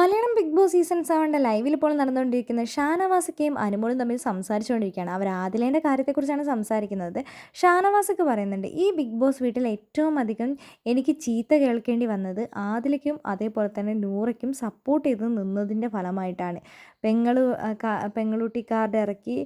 Malayalam Bigg Boss season സെവന്റെ ലൈവിൽ ഇപ്പോൾ നടന്നുകൊണ്ടിരിക്കുന്ന ഷാനവാസക്കയും അനുമോളും തമ്മിൽ സംസാരിച്ചുകൊണ്ടിരിക്കുകയാണ്. അവർ ആദിലേന്റെ കാര്യത്തെക്കുറിച്ചാണ് സംസാരിക്കുന്നത്. ഷാനവാസക്ക് പറയുന്നുണ്ട് ഈ ബിഗ് ബോസ് വീട്ടിൽ ഏറ്റവും അധികം എനിക്ക് ചീത്ത കേൾക്കേണ്ടി വന്നത് ആദിലയ്ക്കും അതേപോലെ തന്നെ നൂറയ്ക്കും സപ്പോർട്ട് ചെയ്ത് നിന്നതിന്റെ ഫലമായിട്ടാണ്. പെങ്ങളു പെങ്ങളൂട്ടിക്കാരുടെ ഇറക്കി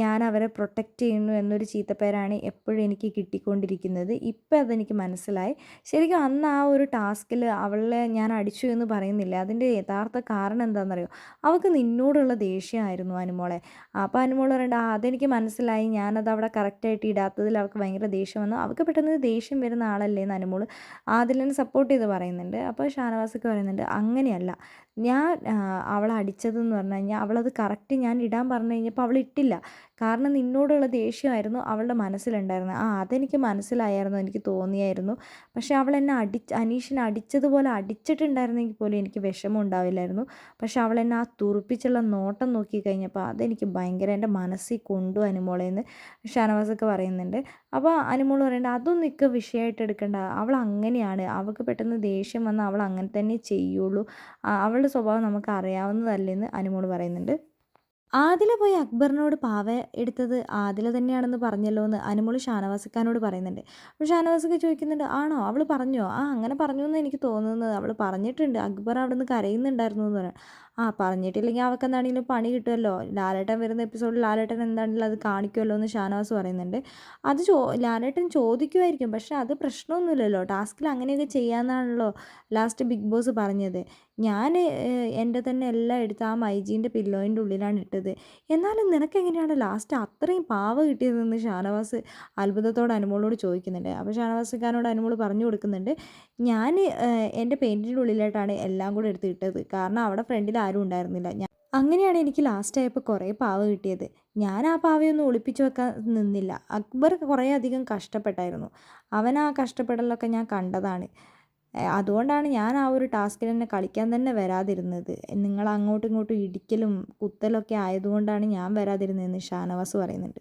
ഞാൻ അവരെ പ്രൊട്ടക്റ്റ് ചെയ്യുന്നു എന്നൊരു ചീത്തപ്പേരാണ് എപ്പോഴും എനിക്ക് കിട്ടിക്കൊണ്ടിരിക്കുന്നത്. ഇപ്പം അതെനിക്ക് മനസ്സിലായി. ശരിക്കും അന്ന് ആ ഒരു ടാസ്കിൽ അവളെ ഞാൻ അടിച്ചു എന്ന് പറയുന്നില്ല. അതിന്റെ യഥാർത്ഥ കാരണം എന്താണെന്നറിയോ? അവൾക്ക് നിന്നോടുള്ള ദേഷ്യമായിരുന്നു അനുമോളെ. അപ്പോൾ അനുമോൾ പറയണ്ട അതെനിക്ക് മനസ്സിലായി. ഞാനത് അവിടെ കറക്റ്റായിട്ട് ഇടാത്തതിൽ അവൾക്ക് ഭയങ്കര ദേഷ്യം വന്നു. അവൾക്ക് പെട്ടെന്ന് ദേഷ്യം വരുന്ന ആളല്ലേ എന്ന് അനുമോൾ ആദിലിനെ സപ്പോർട്ട് ചെയ്ത് പറയുന്നുണ്ട്. അപ്പോൾ ഷാനവാസൊക്കെ പറയുന്നുണ്ട് അങ്ങനെയല്ല. ഞാൻ അവളെ അടിച്ചതെന്ന് പറഞ്ഞു കഴിഞ്ഞാൽ അവളത് കറക്റ്റ് ഞാൻ ഇടാൻ പറഞ്ഞു കഴിഞ്ഞപ്പോൾ അവൾ ഇട്ടില്ല. കാരണം നിന്നോടുള്ള ദേഷ്യമായിരുന്നു അവളുടെ മനസ്സിലുണ്ടായിരുന്നത്. ആ അതെനിക്ക് മനസ്സിലായിരുന്നു എനിക്ക് തോന്നിയായിരുന്നു. പക്ഷേ അവൾ എന്നെ അടിച്ച് അനീഷിനെ അടിച്ചതുപോലെ അടിച്ചിട്ടുണ്ടായിരുന്നെങ്കിൽ പോലും എനിക്ക് വിഷമം ഉണ്ടാവില്ലായിരുന്നു. പക്ഷെ അവൾ എന്നെ ആ തുറുപ്പിച്ചുള്ള നോട്ടം നോക്കി കഴിഞ്ഞപ്പോൾ അതെനിക്ക് ഭയങ്കര എന്റെ മനസ്സിൽ കൊണ്ടു അനുമോളേന്ന് ഷാനവാസൊക്കെ പറയുന്നുണ്ട്. അപ്പോൾ അനുമോൾ പറയേണ്ട അതൊന്നും ഇക്ക വിഷയമായിട്ട് എടുക്കേണ്ട. അവൾ അങ്ങനെയാണ്. അവൾക്ക് പെട്ടെന്ന് ദേഷ്യം വന്നാൽ അവൾ അങ്ങനെ തന്നെ ചെയ്യുള്ളൂ. അവളുടെ സ്വഭാവം നമുക്ക് അറിയാവുന്നതല്ലെന്ന് അനുമോൾ പറയുന്നുണ്ട്. ആദില പോയി അക്ബറിനോട് പാവ എടുത്തത് ആദില തന്നെയാണെന്ന് പറഞ്ഞല്ലോ എന്ന് അനുമോൾ ഷാനവാസിക്കാനോട് പറയുന്നുണ്ട്. അപ്പോൾ ഷാനവാസിക്ക് ചോദിക്കുന്നുണ്ട് ആണോ? അവൾ പറഞ്ഞോ? ആ അങ്ങനെ പറഞ്ഞു എന്ന് എനിക്ക് തോന്നുന്നത്. അവൾ പറഞ്ഞിട്ടുണ്ട്. അക്ബർ അവിടെ നിന്ന് കരയുന്നുണ്ടായിരുന്നു എന്ന് പറയാം ആ പറഞ്ഞിട്ടില്ലെങ്കിൽ അവൾക്ക് എന്താണെങ്കിലും പണി കിട്ടുമല്ലോ. ലാലേട്ടൻ വരുന്ന എപ്പിസോഡിൽ ലാലേട്ടൻ എന്താണെങ്കിലും അത് കാണിക്കുമല്ലോ എന്ന് ഷാനവാസ് പറയുന്നുണ്ട്. അത് ചോ ലാലേട്ടൻ ചോദിക്കുമായിരിക്കും. പക്ഷേ അത് പ്രശ്നമൊന്നുമില്ലല്ലോ. ടാസ്കിൽ അങ്ങനെയൊക്കെ ചെയ്യാമെന്നാണല്ലോ ലാസ്റ്റ് ബിഗ് ബോസ് പറഞ്ഞത്. ഞാൻ എന്റെ തന്നെ എല്ലാം എടുത്ത് ആ മൈജീന്റെ പില്ലോയിന്റെ ഉള്ളിലാണ് ഇട്ടത്. എന്നാലും നിനക്ക് എങ്ങനെയാണ് ലാസ്റ്റ് അത്രയും പാവ കിട്ടിയതെന്ന് ഷാനവാസ് അത്ഭുതത്തോട് അനുമോളോട് ചോദിക്കുന്നുണ്ട്. അപ്പോൾ ഷാനവാസുകാരനോട് അനുമോൾ പറഞ്ഞു കൊടുക്കുന്നുണ്ട് ഞാൻ എന്റെ പെയിന്റിന്റെ ഉള്ളിലായിട്ടാണ് എല്ലാം കൂടെ എടുത്ത് ഇട്ടത്. കാരണം അവിടെ ഫ്രണ്ടിൽ ആരും ഉണ്ടായിരുന്നില്ല. ഞാൻ അങ്ങനെയാണ് എനിക്ക് ലാസ്റ്റ് ആയപ്പോൾ കുറേ പാവ കിട്ടിയത്. ഞാൻ ആ പാവയൊന്നും ഒളിപ്പിച്ചു വെക്കാൻ നിന്നില്ല. അക്ബർ കുറേ അധികം കഷ്ടപ്പെട്ടായിരുന്നു. അവൻ ആ കഷ്ടപ്പെടലൊക്കെ ഞാൻ കണ്ടതാണ്. അതുകൊണ്ടാണ് ഞാൻ ആ ഒരു ടാസ്കിൽ തന്നെ കളിക്കാൻ തന്നെ വരാതിരുന്നത്. നിങ്ങൾ അങ്ങോട്ടും ഇങ്ങോട്ടും ഇടിക്കലും കുത്തലൊക്കെ ആയതുകൊണ്ടാണ് ഞാൻ വരാതിരുന്നതെന്ന് ഷാനവാസ് പറയുന്നുണ്ട്.